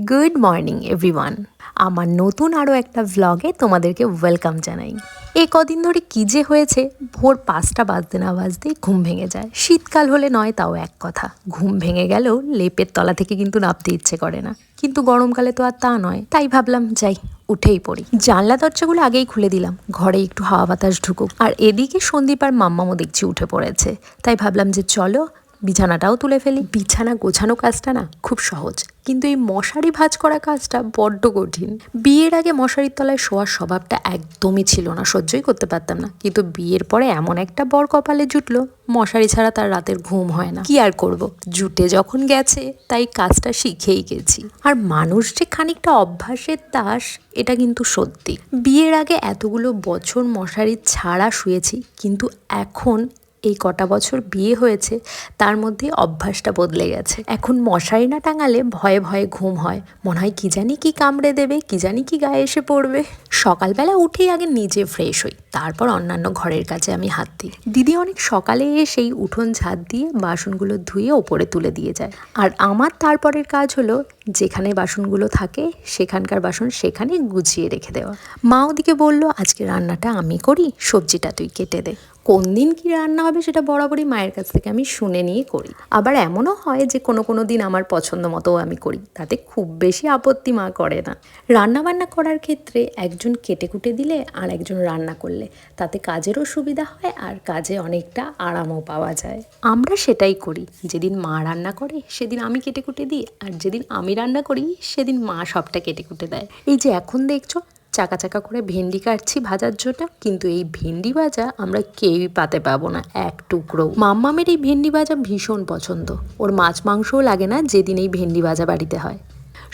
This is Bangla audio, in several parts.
গুড মর্নিং এভরিওয়ান আমার নতুন আরও একটা ভ্লগে তোমাদেরকে ওয়েলকাম জানাই। এ কদিন ধরে কী যে হয়েছে, ভোর পাঁচটা বাজতে না বাজতেই ঘুম ভেঙে যায়। শীতকাল হলে নয়, তাও এক কথা। ঘুম ভেঙে গেলেও লেপের তলা থেকে কিন্তু নামতে ইচ্ছে করে না। কিন্তু গরমকালে তো আর তা নয়। তাই ভাবলাম, যাই, উঠেই পড়ি। জানলা দরজাগুলো আগেই খুলে দিলাম। ঘরে একটু হাওয়া বাতাস ঢুকুক। আর এদিকে সন্দীপ আর মাম্মামও দেখছি উঠে পড়েছে। তাই ভাবলাম যে চলো, বিছানাটাও তুলে ফেলি। বিছানা গোছানো কাজটা না খুব সহজ। কিন্তু এই মশারি ভাঁজ করা কাজটা বড্ড কঠিন। বিয়ের আগে মশারির তলায় শোয়ার স্বভাবটা একদমই ছিল না, সহ্যই করতে পারতাম না। কিন্তু বিয়ের পরে এমন একটা বর কপালে জুটলো, মশারি ছাড়া তার রাতের ঘুম হয় না। কি আর করব? জুটে যখন গেছে, তাই কাজটা শিখেই গেছি। আর মানুষ যে খানিকটা অভ্যাসের দাস, এটা কিন্তু সত্যি। বিয়ের আগে এতগুলো বছর মশারি ছাড়া শুয়েছি, কিন্তু এখন এই কটা বছর বিয়ে হয়েছে, তার মধ্যে অভ্যাসটা বদলে গেছে। এখন মশারি না টাঙালে ভয়ে ভয়ে ঘুম হয়। মনে হয় কি জানি কি কামড়ে দেবে, কি জানি কি গায়ে এসে পড়বে। সকালবেলা উঠেই আগে নিজে ফ্রেশ হই, তারপর অন্যান্য ঘরের কাছে আমি হাত দিই। দিদি অনেক সকালে এসেই উঠোন ঝাঁত দিয়ে বাসনগুলো ধুয়ে ওপরে তুলে দিয়ে যায়। আর আমার তারপরের কাজ হলো, যেখানে বাসনগুলো থাকে, সেখানকার বাসন সেখানে গুছিয়ে রেখে দেওয়া। মা ওদিকে বলল, আজকে রান্নাটা আমি করি, সবজিটা তুই কেটে দে। কোন দিন কী রান্না হবে সেটা বরাবরই মায়ের কাছ থেকে আমি শুনে নিয়ে করি। আবার এমনও হয় যে কোনো কোনো দিন আমার পছন্দ মতোও আমি করি, তাতে খুব বেশি আপত্তি মা করে না। রান্না বান্না করার ক্ষেত্রে একজন কেটে কুটে দিলে আর একজন রান্না করলে, তাতে কাজেরও সুবিধা হয় আর কাজে অনেকটা আরামও পাওয়া যায়। আমরা সেটাই করি, যেদিন মা রান্না করে সেদিন আমি কেটে কুটে দিই আর যেদিন আমি রান্না করি সেদিন মা সবটা কেটে কুটে দেয়। এই যে এখন দেখছ চাকা চাকা করে ভেন্ডি কাটছি ভাজার জন্য, কিন্তু এই ভেন্ডি ভাজা আমরা কেউই পাতে পাবো না, এক টুকরো। মাম্মামের এই ভেন্ডি ভাজা ভীষণ পছন্দ। ওর মাছ মাংসও লাগে না যেদিন এই ভেন্ডি ভাজা বাড়িতে হয়।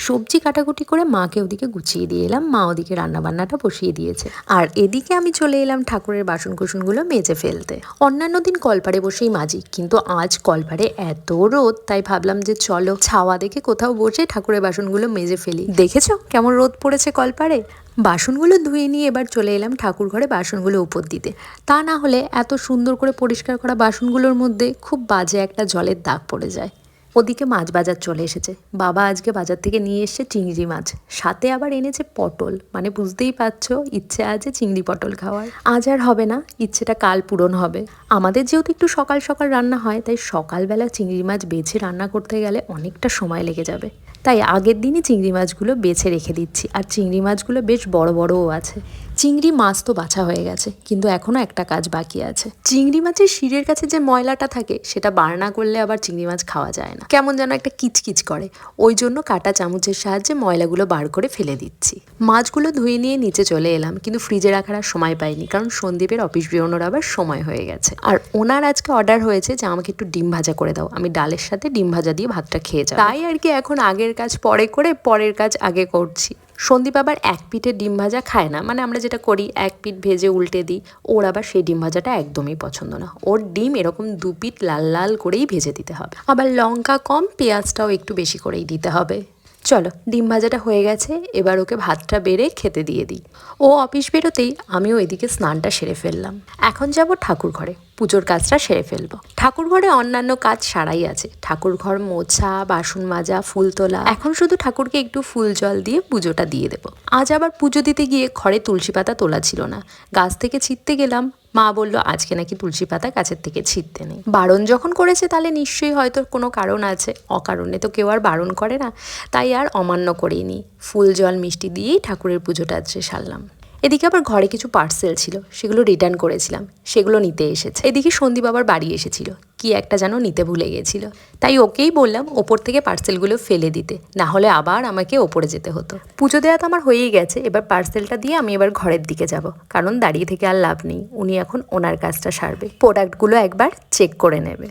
সবজি কাটাকুটি করে মাকে ওদিকে গুছিয়ে দিয়ে এলাম, মা ওদিকে রান্নাবান্নাটা বসিয়ে দিয়েছে। আর এদিকে আমি চলে এলাম ঠাকুরের বাসন কুসনগুলো মেজে ফেলতে। অন্যান্য দিন কলপারে বসেই মাজি, কিন্তু আজ কলপারে এত রোদ, তাই ভাবলাম যে চলো ছাওয়া দেখে কোথাও বসে ঠাকুরের বাসনগুলো মেজে ফেলি। দেখেছ কেমন রোদ পড়েছে কলপারে? বাসনগুলো ধুয়ে নিয়ে এবার চলে এলাম ঠাকুর ঘরে বাসনগুলো উপর দিতে। তা না হলে এত সুন্দর করে পরিষ্কার করা বাসনগুলোর মধ্যে খুব বাজে একটা জলের দাগ পড়ে যায়। ওদিকে মাছ বাজার চলে এসেছে। বাবা আজকে বাজার থেকে নিয়ে এসছে চিংড়ি মাছ। সাথে আবার এনেছে পটল। মানে বুঝতেই পারছ, ইচ্ছে আছে চিংড়ি পটল খাওয়ার। আজ আর হবে না, ইচ্ছেটা কাল পূরণ হবে। আমাদের যেহেতু একটু সকাল সকাল রান্না হয়, তাই সকালবেলা চিংড়ি মাছ বেছে রান্না করতে গেলে অনেকটা সময় লেগে যাবে। তাই আগের দিনই চিংড়ি মাছগুলো বেছে রেখে দিচ্ছি। আর চিংড়ি মাছগুলো বেশ বড় বড়ও আছে। চিংড়ি মাছ তো বাছা হয়ে গেছে, কিন্তু এখনও একটা কাজ বাকি আছে। চিংড়ি মাছের শিরের কাছে যে ময়লাটা থাকে, সেটা বার্না করলে আবার চিংড়ি মাছ খাওয়া যায় না। কেমন যেন একটা কিচকিচ করে। ওই জন্য কাটা চামচের সাহায্যে ময়লাগুলো বার করে ফেলে দিচ্ছি। মাছগুলো ধুয়ে নিয়ে নিচে চলে এলাম, কিন্তু ফ্রিজে রাখার আর সময় পাইনি, কারণ সন্দীপের অফিস বেরোনোর আবার সময় হয়ে গেছে। আর ওনার আজকে অর্ডার হয়েছে যে আমাকে একটু ডিম ভাজা করে দাও, আমি ডালের সাথে ডিম ভাজা দিয়ে ভাতটা খেয়ে যাব। তাই আর কি এখন আগের কাজ পরে করে পরের কাজ আগে করছি। সন্দীপ আবার এক পিঠে ডিম ভাজা খায় না। মানে আমরা যেটা করি, এক পিঠ ভেজে উল্টে দিই। ওর আবার সেই ডিম ভাজাটা একদমই পছন্দ না। ওর ডিম এরকম দু পিঠ লাল লাল করেই ভেজে দিতে হবে। আবার লঙ্কা কম, পেঁয়াজটাও একটু বেশি করেই দিতে হবে। চলো, ডিম ভাজাটা হয়ে গেছে, এবার ওকে ভাতটা বেড়ে খেতে দিয়ে দিই। ও অফিস বেরোতেই আমিও এদিকে স্নানটা সেরে ফেললাম। এখন যাব ঠাকুর ঘরে, পুজোর কাজটা সেরে ফেলব। ঠাকুর ঘরে অন্যান্য কাজ সারাই আছে। ঠাকুর ঘর মোছা, বাসন মাজা, ফুল তোলা। এখন শুধু ঠাকুরকে একটু ফুল জল দিয়ে পুজোটা দিয়ে দেবো। আজ আবার পুজো দিতে গিয়ে ঘরে তুলসী পাতা তোলা ছিল না। গাছ থেকে ছিটতে গেলাম মা বলল, আজকে নাকি তুলসী পাতা গাছের থেকে ছিঁড়তে নেই। বারণ যখন করেছে, তাহলে নিশ্চয়ই হয়তো কোনো কারণ আছে। অকারণে তো কেউ আর বারণ করে না। তাই আর অমান্য করেই নি ফুল জল মিষ্টি দিয়েই ঠাকুরের পুজোটা আজকে সারলাম। এদিকে আবার ঘরে কিছু পার্সেল ছিল, সেগুলো রিটার্ন করেছিলাম, সেগুলো নিতে এসেছে। এদিকে সন্দীপ আবার বাড়ি এসেছিল, কি একটা যেন নিতে ভুলে গেছিল। তাই ওকেই বললাম, ওপর থেকে পার্সেলগুলো ফেলে দিতে, না হলে আবার আমাকে ওপরে যেতে হতো। পুজো দেওয়া তো আমার হয়েই গেছে, এবার পার্সেলটা দিয়ে আমি এবার ঘরের দিকে যাব, কারণ দাঁড়িয়ে থেকে আর লাভ নেই, উনি এখন ওনার কাজটা সারবে। প্রোডাক্টগুলো একবার চেক করে নেবে।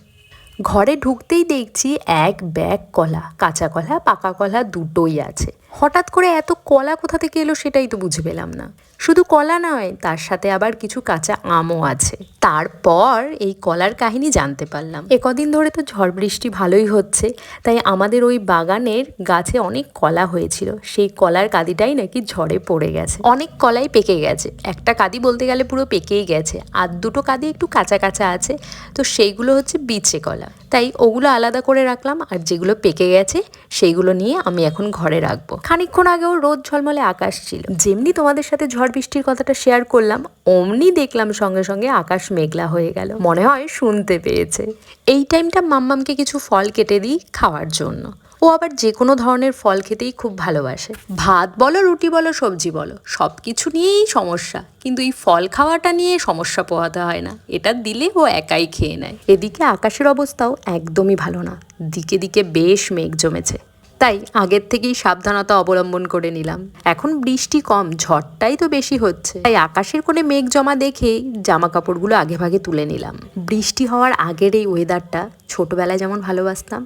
ঘরে ঢুকতেই দেখছি এক ব্যাগ কলা, কাঁচা কলা, পাকা কলা দুটোই আছে। হঠাৎ করে এত কলা কোথা থেকে এলো সেটাই তো বুঝে পেলাম না। শুধু কলা নয়, তার সাথে আবার কিছু কাঁচা আমও আছে। তারপর এই কলার কাহিনী জানতে পারলাম। একদিন ধরে তো ঝড় বৃষ্টি ভালোই হচ্ছে, তাই আমাদের ওই বাগানের গাছে অনেক কলা হয়েছিল। সেই কলার কাদিটাই নাকি ঝড়ে পড়ে গেছে। অনেক কলাই পেকে গেছে। একটা কাদি বলতে গেলে পুরো পেকেই গেছে। আর দুটো কাদি একটু কাঁচা কাঁচা আছে, তো সেইগুলো হচ্ছে বিচে কলা। তাই ওগুলো আলাদা করে রাখলাম, আর যেগুলো পেকে গেছে, সেইগুলো নিয়ে আমি এখন ঘরে রাখব। খানিকক্ষণ আগেও রোদ ঝলমলে আকাশ ছিল। যেমনি তোমাদের সাথে ঝড় বৃষ্টির কথাটা শেয়ার করলাম, অমনি দেখলাম সঙ্গে সঙ্গে আকাশ মেঘলা হয়ে গেল। মনে হয় শুনতে পেয়েছে। এই টাইমটা মাম্মামকে কিছু ফল কেটে দিই খাওয়ার জন্য। ও আবার যে কোনো ধরনের ফল খেতেই খুব ভালোবাসে। ভাত বলো, রুটি বলো, সবজি বলো সব কিছু নিয়েই সমস্যা। কিন্তু এই ফল খাওয়াটা নিয়ে সমস্যা পোহাতে হয় না। এটা দিলে ও একাই খেয়ে নেয়। এদিকে আকাশের অবস্থাও একদমই ভালো না। দিকে দিকে বেশ মেঘ জমেছে। তাই আগের থেকেই সাবধানতা অবলম্বন করে নিলাম। এখন বৃষ্টি কম, ঝড়টাই তো বেশি হচ্ছে। তাই আকাশের কোণে মেঘ জমা দেখেই জামা কাপড়গুলো আগে ভাগে তুলে নিলাম। বৃষ্টি হওয়ার আগের এই ওয়েদারটা ছোটবেলায় যেমন ভালোবাসতাম,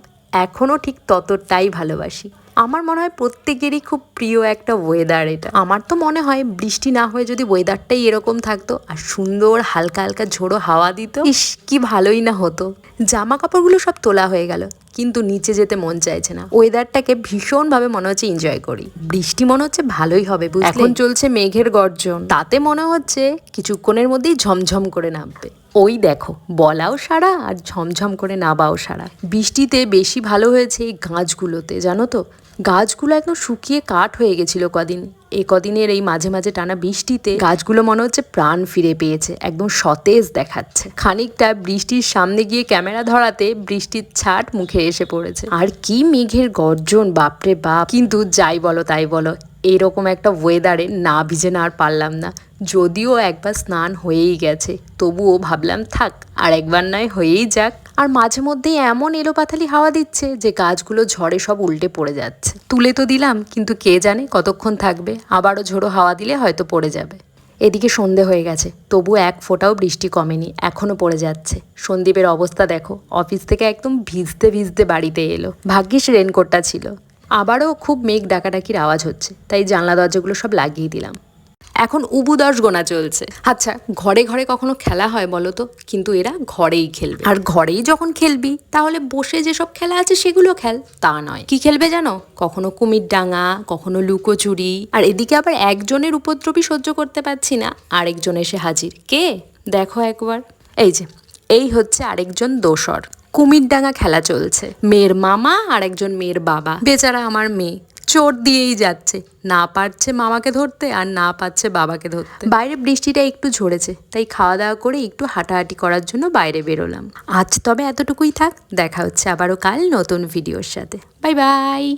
এখনও ঠিক ততটাই ভালোবাসি। আমার মনে হয় প্রত্যেকেরই খুব প্রিয় একটা ওয়েদার এটা। আমার তো মনে হয় বৃষ্টি না হয়ে যদি ওয়েদারটাই এরকম থাকতো আর সুন্দর হালকা হালকা ঝোড়ো হাওয়া দিত, ইস, কি ভালোই না হতো। জামা কাপড়গুলো সব তোলা হয়ে গেল। কিন্তু নিচে যেতে মন চাইছে না। ওয়েদারটাকে ভীষণভাবে মনে হচ্ছে এনজয় করি। বৃষ্টি মনে হচ্ছে ভালোই হবে এখন চলছে মেঘের গর্জন। তাতে মনে হচ্ছে কিছুক্ষণের মধ্যেই ঝমঝম করে নামবে। ওই দেখো বলাও সারা আর ঝমঝম করে নাবাও সারা। বৃষ্টিতে বেশি ভালো হয়েছে এই গাছগুলোতে জানো তো? গাছগুলো একদম শুকিয়ে কাঠ হয়ে গেছিল কদিন। এ কদিনের এই মাঝে মাঝে টানা বৃষ্টিতে গাছগুলো মনে হচ্ছে প্রাণ ফিরে পেয়েছে, একদম সতেজ দেখাচ্ছে। খানিকটা বৃষ্টির সামনে গিয়ে ক্যামেরা ধরাতে বৃষ্টির ছাট মুখে এসে পড়েছে। আর কি মেঘের গর্জন, বাপরে বাপ! কিন্তু যাই বলো, তাই বলো, এরকম একটা ওয়েদারে না ভিজে না আর পারলাম না। যদিও একবার স্নান হয়েই গেছে, তবুও ভাবলাম থাক, আর একবার নয় হয়েই যাক। আর মাঝে মধ্যে এমন এলোপাথালি হাওয়া দিচ্ছে যে গাছগুলো ঝড়ে সব উল্টে পড়ে যাচ্ছে। তুলে তো দিলাম, কিন্তু কে জানে কতক্ষণ থাকবে। আবারও ঝোড়ো হাওয়া দিলে হয়তো পড়ে যাবে। এদিকে সন্ধে হয়ে গেছে, তবু এক ফোঁটাও বৃষ্টি কমেনি, এখনও পড়ে যাচ্ছে। সন্দীপের অবস্থা দেখো, অফিস থেকে একদম ভিজতে ভিজতে বাড়িতে এলো। ভাগ্যিস রেনকোটটা ছিল। আবারও খুব মেঘ ডাকাডাকির আওয়াজ হচ্ছে, তাই জানলা দরজাগুলো সব লাগিয়ে দিলাম। এখন উবু দশ গোনা চলছে। আচ্ছা ঘরে ঘরে কখনো খেলা হয় বলো তো? কিন্তু এরা ঘরেই খেলবে। আর ঘরেই যখন খেলবি তাহলে বসে যেসব খেলা আছে সেগুলো খেল তা নয়। কি খেলবে জানো? কখনো কুমির ডাঙা কখনো লুকোচুরি। আর এদিকে আবার একজনের উপদ্রবই সহ্য করতে পারছি না আরেকজন এসে হাজির। কে? দেখো একবার। এই যে এই হচ্ছে আরেকজন দোসর। কুমির ডাঙা খেলা চলছে। মেয়ের মামা আর একজন মেয়ের বাবা। বেচারা আমার মেয়ে। চোট দিয়েই যাচ্ছে। না পারছে মামাকে ধরতে আর না পারছে বাবাকে ধরতে। বাইরে বৃষ্টিটা একটু ঝরেছে, তাই খাওয়া দাওয়া করে একটু হাঁটাহাঁটি করার জন্য বাইরে বেরোলাম। আজ তবে এতটুকুই থাক, দেখা হচ্ছে আবারও কাল নতুন ভিডিওর সাথে। Bye bye!